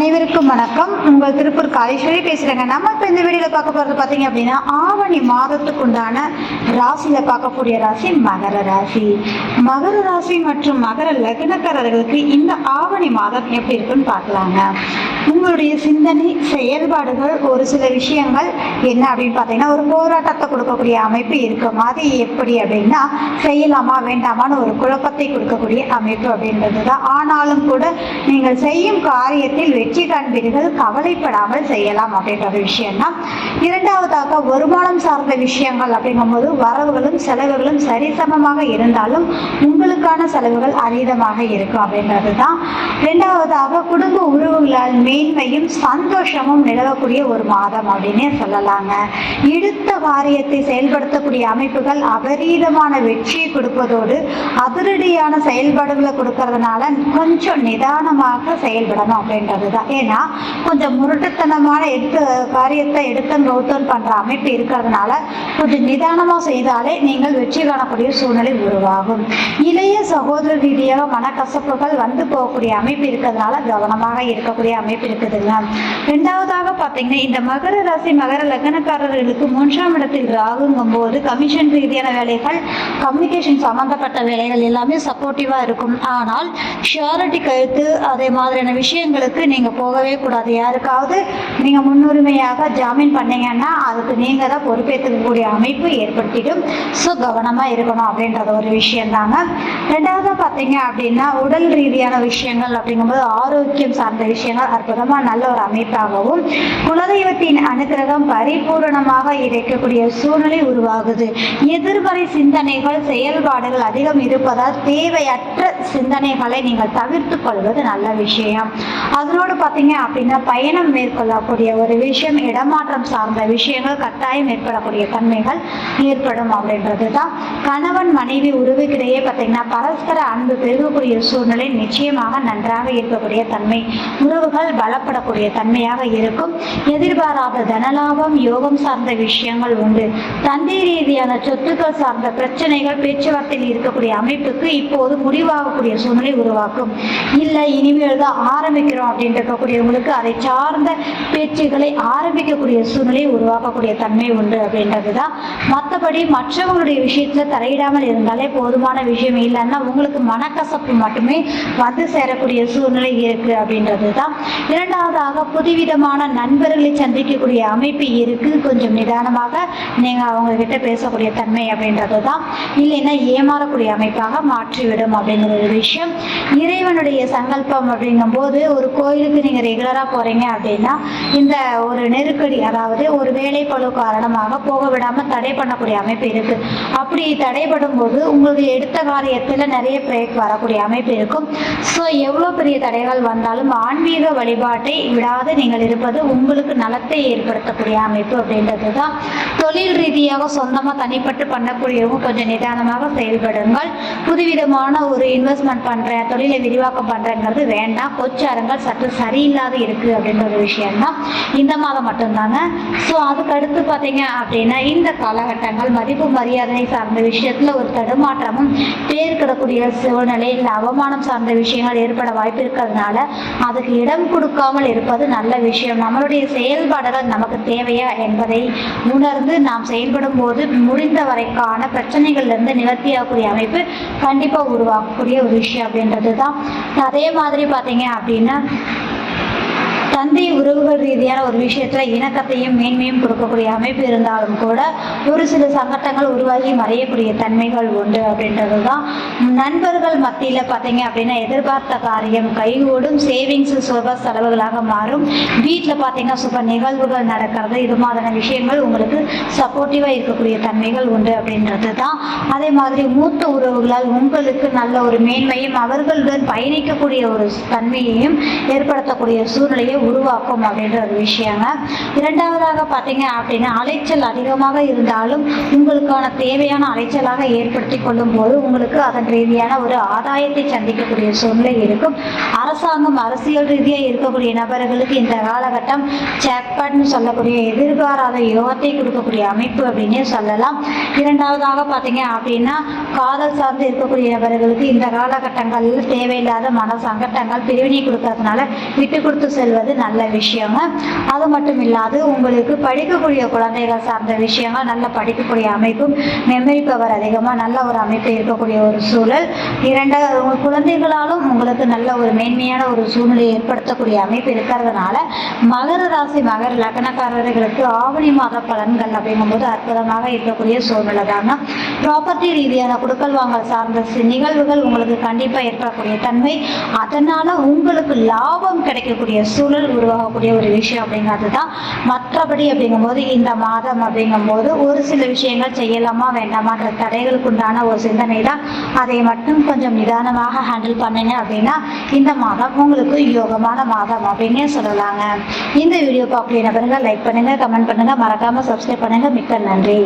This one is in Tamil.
அனைவருக்கும் வணக்கம். உங்கள் திருப்பூர் காளீஸ்வரி பேசுகிறேங்க நம்ம இப்போ இந்த வீடியோவில் பார்க்க போகிறது பார்த்தீங்க அப்படின்னா ஆவணி மாதத்துக்கு உண்டான ராசியில் பார்க்கக்கூடிய ராசி மகர ராசி. மகர ராசி மற்றும் மகர லக்னக்காரர்களுக்கு இந்த ஆவணி மாதம் எப்படி இருக்குன்னு பார்க்கலாங்க. உங்களுடைய சிந்தனை செயல்பாடுகள் ஒரு சில விஷயங்கள் என்ன அப்படின்னு பார்த்தீங்கன்னா ஒரு போராட்டத்தை கொடுக்கக்கூடிய அமைப்பு இருக்கும் அது எப்படி அப்படின்னா செய்யலாமா வேண்டாமான்னு ஒரு குழப்பத்தை கொடுக்கக்கூடிய அமைப்பு அப்படின்றது தான் ஆனாலும் கூட நீங்கள் செய்யும் காரியத்தில் வெற்றி வெற்றி காண்பீர்கள் கவலைப்படாமல் செய்யலாம் அப்படின்ற ஒரு விஷயம்தான் இரண்டாவதாக வருமானம் சார்ந்த விஷயங்கள் அப்படிங்கும்போது வரவுகளும் செலவுகளும் சரிசமமாக இருந்தாலும் உங்களுக்கான செலவுகள் அதீதமாக இருக்கும் அப்படின்றது தான் ரெண்டாவதாக குடும்ப உறவுகளால் மேன்மையும் சந்தோஷமும் நிலவக்கூடிய ஒரு மாதம் அப்படின்னே சொல்லலாங்க. இழுத்த காரியத்தை செயல்படுத்தக்கூடிய அமைப்புகள் அபரீதமான வெற்றியை கொடுப்பதோடு அதிரடியான செயல்பாடுகளை கொடுக்கறதுனால கொஞ்சம் நிதானமாக செயல்படணும் அப்படின்றது தான் ஏன்னா கொஞ்சம் முரட்டுத்தனமான எடுத்து காரியத்தை எடுத்தன் கௌத்தன் பண்ற அமைப்பு இருக்கிறதுனால கொஞ்சம் நிதானமா செய்தாலே நீங்கள் வெற்றி காணக்கூடிய சூழ்நிலை உருவாகும். இளைய சகோதர ரீதியாக மனக்கசப்புகள் வந்து போகக்கூடிய அமைப்பு இருக்கிறதுனால கவனமாக இருக்கக்கூடிய அமைப்பு இருக்குதுங்க ரெண்டாவதாக பார்த்தீங்கன்னா இந்த மகர ராசி மகர லக்னக்காரர்களுக்கு மூன்றாம் இடத்தில் ராகுங்கும் போது கமிஷன் ரீதியான வேலைகள் கம்யூனிகேஷன் சம்பந்தப்பட்ட வேலைகள் எல்லாமே சப்போர்ட்டிவாக இருக்கும். ஆனால் ஷியாரிட்டி கழுத்து அதே மாதிரியான விஷயங்களுக்கு நீங்கள் போகவே கூடாது. யாருக்காவது நீங்கள் முன்னுரிமையாக ஜாமீன் பண்ணீங்கன்னா அதுக்கு நீங்கள் தான் பொறுப்பேற்றுக்கக்கூடிய அமைப்பு ஏற்படுத்திடும் ஸோ கவனமாக இருக்கணும் அப்படின்றது ஒரு விஷயந்தாங்க ரெண்டாவது பார்த்தீங்க அப்படின்னா உடல் ரீதியான விஷயங்கள் அப்படிங்கும்போது ஆரோக்கியம் சார்ந்த விஷயங்கள் அற்புதமாக நல்ல ஒரு அமைப்பாகவும் குலதெய்வத்தின் அனுகிரகம் பரிபூரணமாக இறைக்கக்கூடிய சூழ்நிலை உருவாகுது. எதிர்மறை சிந்தனைகள் செயல்பாடுகள் அதிகம் இருப்பதால் தேவையற்ற சிந்தனைகளை நீங்கள் தவிர்த்து கொள்வது நல்ல விஷயம். அதனோடு பார்த்தீங்க அப்படின்னா பயணம் மேற்கொள்ளக்கூடிய ஒரு விஷயம் இடமாற்றம் சார்ந்த விஷயங்கள் கட்டாயம் ஏற்படக்கூடிய தன்மைகள் ஏற்படும் அப்படின்றது தான் கணவன் மனைவி உறவுக்கிடையே பார்த்தீங்கன்னா பரஸ்பர அன்பு பெருகக்கூடிய சூழ்நிலை நிச்சயமாக நன்றாக இருக்கக்கூடிய தன்மை உறவுகள் பலப்படக்கூடிய தன்மையாக இருக்கும். எதிர்பாராத தனலாபம் யோகம் சார்ந்த விஷயங்கள் உண்டு. தந்தை ரீதியான சொத்துக்கள் சார்ந்த பிரச்சனைகள் பேச்சுவார்த்தையில் இருக்கக்கூடிய அமைப்புக்கு இப்போது முடிவாகக்கூடிய சூழ்நிலை உருவாக்கும். இல்லை இனிமேல் தான் ஆரம்பிக்கிறோம் அப்படின்ற இருக்கக்கூடியவங்களுக்கு அதை சார்ந்த பேச்சுகளை ஆரம்பிக்கக்கூடிய சூழ்நிலை உருவாக்கக்கூடிய தன்மை உண்டு அப்படின்றது தான் மற்றபடி மற்றவங்களுடைய விஷயத்துல தலையிடாமல் இருந்தாலே போதுமான விஷயம் இல்லைன்னா உங்களுக்கு மனக்கசப்பு மட்டுமே வந்து சேரக்கூடிய சூழ்நிலை இருக்கு அப்படின்றது தான் இரண்டாவதாக புதுவிதமான நண்பர்களை சந்திக்கக்கூடிய அமைப்பு இருக்கு. கொஞ்சம் நிதானமாக நீங்க அவங்க கிட்ட பேசக்கூடிய தன்மை அப்படின்றது தான் இல்லைன்னா ஏமாறக்கூடிய அமைப்பாக மாற்றிவிடும் அப்படிங்கிற ஒரு விஷயம். இறைவனுடைய சங்கல்பம் அப்படிங்கும்போது ஒரு கோயிலுக்கு நீங்க ரெகுலராக போறீங்க அப்படின்னா இந்த ஒரு நெருக்கடி அதாவது ஒரு வேலை பழு காரணமாக போக விடாம தடை பண்ணக்கூடிய அமைப்பு இருக்கு. அப்படி தடைப்படும் போது உங்களுக்கு எடுத்த காரியத்தில் நிறைய பிரேக் வரக்கூடிய அமைப்பு இருக்கும். ஸோ எவ்வளோ பெரிய தடைகள் வந்தாலும் ஆன்மீக வழிபாட்டை விடாது நீங்கள் இருப்பது உங்களுக்கு நலத்தை ஏற்படுத்தக்கூடிய அமைப்பு அப்படின்றது தான் தொழில் ரீதியாக சொந்தமாக தனிப்பட்டு பண்ணக்கூடியவங்க கொஞ்சம் நிதானமாக செயல்படுங்கள். புதுவிதமான ஒரு இன்வெஸ்ட்மெண்ட் பண்ணுறேன் தொழிலை விரிவாக்கம் பண்ணுறேங்கிறது வேண்டாம். கொச்சாரங்கள் சற்று சரியில்லாத இருக்குது அப்படின்ற ஒரு விஷயம்தான். இந்த மாதம் மட்டும்தாங்க. ஸோ அதுக்கடுத்து பார்த்தீங்க அப்படின்னா இந்த காலகட்டங்கள் மதிப்பு மரியாதை சார்ந்த விஷயத்தில் ஒரு தடுமாற்றமும் பேர்கிடக்கூடிய சூழ்நிலை இல்லை அவமானம் சார்ந்த விஷயங்கள் ஏற்பட வாய்ப்பு இருக்கிறதுனால அதுக்கு இடம் கொடுக்காமல் இருப்பது நல்ல விஷயம். நம்மளுடைய செயல்பாடுகள் நமக்கு தேவையா என்பதை உணர்ந்து நாம் செயல்படும் போது முடிந்த வரைக்கான பிரச்சனைகள்லேருந்து நிவர்த்தியாகக்கூடிய அமைப்பு கண்டிப்பாக உருவாக்கக்கூடிய ஒரு விஷயம் அப்படின்றது தான் அதே மாதிரி பார்த்தீங்க அப்படின்னா தந்தை உறவுகள் ரீதியான ஒரு விஷயத்துல இணக்கத்தையும் மேன்மையும் கொடுக்கக்கூடிய அமைப்பு இருந்தாலும் கூட ஒரு சில சங்கட்டங்கள் உருவாகி மறையக்கூடிய தன்மைகள் உண்டு அப்படின்றது தான் நண்பர்கள் மத்தியில் பார்த்தீங்க அப்படின்னா எதிர்பார்த்த காரியம் கைகூடும் சேவிங்ஸ் சுப செலவுகளாக மாறும். வீட்டில் பார்த்தீங்கன்னா சுப நிகழ்வுகள் நடக்கிறது. இது மாதிரியான விஷயங்கள் உங்களுக்கு சப்போர்ட்டிவாக இருக்கக்கூடிய தன்மைகள் உண்டு அப்படின்றது தான் அதே மாதிரி மூத்த உறவுகளால் உங்களுக்கு நல்ல ஒரு மேன்மையும் அவர்களுடன் பயணிக்கக்கூடிய ஒரு தன்மையையும் ஏற்படுத்தக்கூடிய சூழ்நிலையை உருவாக்கும் அப்படின்ற ஒரு விஷயங்க. இரண்டாவதாக பார்த்தீங்க அப்படின்னா அலைச்சல் அதிகமாக இருந்தாலும் உங்களுக்கான தேவையான அலைச்சலாக ஏற்படுத்தி கொள்ளும் போது உங்களுக்கு அதன் ரீதியான ஒரு ஆதாயத்தை சந்திக்கக்கூடிய சூழ்நிலை இருக்கும். அரசாங்கம் அரசியல் ரீதியாக இருக்கக்கூடிய நபர்களுக்கு இந்த காலகட்டம் ஜாக்பாட்னு சொல்லக்கூடிய எதிர்பாராத யோகத்தை கொடுக்கக்கூடிய அமைப்பு அப்படின்னே சொல்லலாம். இரண்டாவதாக பார்த்தீங்க அப்படின்னா காதல் சார்ந்து இருக்கக்கூடிய நபர்களுக்கு இந்த காலகட்டங்களில் தேவையில்லாத மன சங்கட்டங்கள் பிரிவினை கொடுக்கறதுனால விட்டு கொடுத்து செல்வது நல்ல விஷயங்க. அது மட்டும் இல்லாது உங்களுக்கு படிக்கக்கூடிய குழந்தைகள் சார்ந்த விஷயங்கள் நல்ல படிக்கக்கூடிய அமைப்பும் மெமரி பவர் அதிகமாக நல்ல ஒரு அமைப்பு இருக்கக்கூடிய ஒரு சூழல். இரண்டாவது உங்கள் குழந்தைகளாலும் உங்களுக்கு நல்ல ஒரு மேன்மையான ஒரு சூழ்நிலையை ஏற்படுத்தக்கூடிய அமைப்பு இருக்கிறதுனால மகர ராசி மகர லக்னக்காரர்களுக்கு ஆவணி மாத பலன்கள் அப்படிங்கும்போது அற்புதமாக இருக்கக்கூடிய சூழ்நிலை தாங்க. ப்ராப்பர்ட்டி ரீதியான குடுக்கல் வாங்கல் சார்ந்த நிகழ்வுகள் உங்களுக்கு கண்டிப்பாக ஏற்படக்கூடிய தன்மை. அதனால உங்களுக்கு லாபம் கிடைக்கக்கூடிய சூழல் உருவாகக்கூடிய ஒரு விஷயம் அப்படிங்கிறது தான் மற்றபடி அப்படிங்கும்போது இந்த மாதம் அப்படிங்கும்போது ஒரு சில விஷயங்கள் செய்யலாமா வேண்டாமான்ற தடைகளுக்கு உண்டான ஒரு சிந்தனை தான் அதை மட்டும் கொஞ்சம் நிதானமாக ஹேண்டில் பண்ணுங்க அப்படின்னா இந்த மாதம் உங்களுக்கு யோகமான மாதம் அப்படின்னே சொல்லலாங்க. இந்த வீடியோ பார்க்கக்கூடிய நபர்கள் லைக் பண்ணுங்க கமெண்ட் பண்ணுங்க மறக்காம சப்ஸ்கிரைப் பண்ணுங்க. மிக்க நன்றி.